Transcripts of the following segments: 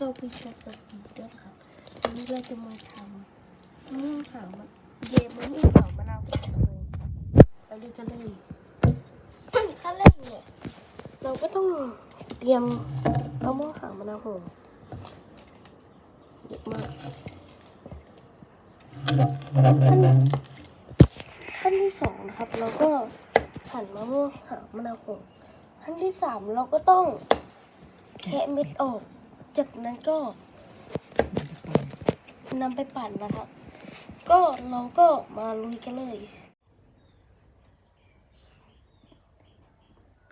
สวัสดีครับสวัสดีด้วยนะครับวันนี้เราจะมาทำมื่งหางมันเยมันนี่หางมะนาวกันเลยไปดูกันเลยซึ่งขั้นแรกเนี่ยเราก็ต้องเตรียมมะม่วงหางมะนาวโหมเยอะมากขั้นขั้นที่สองนะครับเราก็หั่นมะม่วงหางมะนาวโหมขั้นที่สามเราก็ต้องแคะเม็ดออก จากนั้นก็นำไปปั่นนะครับ ก็เราก็มาลุยกันเลย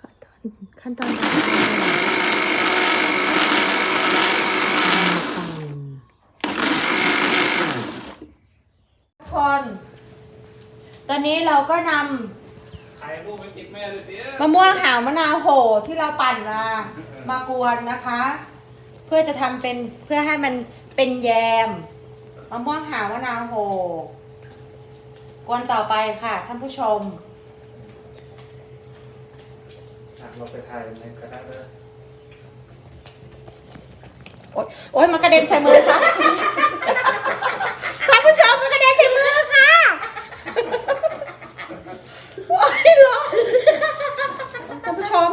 ขั้นตอนขั้นตอนต่อไปทุกคน ตอนนี้เราก็นถ่ายรูปไปติดแม่เลยสิำมะม่วงหาวมะนาวโหที่เราปั่นมามากวนนะคะ เพื่อจะทำเป็นเพื่อให้มันเป็นแยมมะม่วงหาวมะนาวโหกวนต่อไปค่ะ ท่านผู้ชมอะเราไปถ่ายในกระทะเลยโอ๊ยโอ๊ยมันกระเด็นใส่มือค่ะท่านผู้ชมมันกระเด็นใส่มือค่ะโอ๊ยร้อนท่านผู้ชม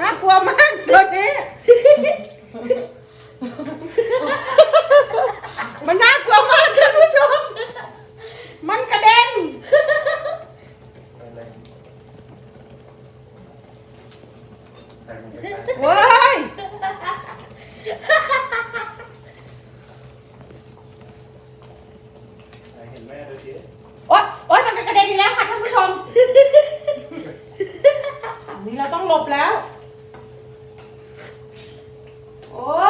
น่ากลัวมากตัวนี้ ลัมาท่านผู้ชม มันกระเด็นว้ยโอ๊ยโอ๊ยมันกระเด็นอีกแล้วค่ะท่านผู้ชมนี่เราต้องหลบแล้ว โอ๊ย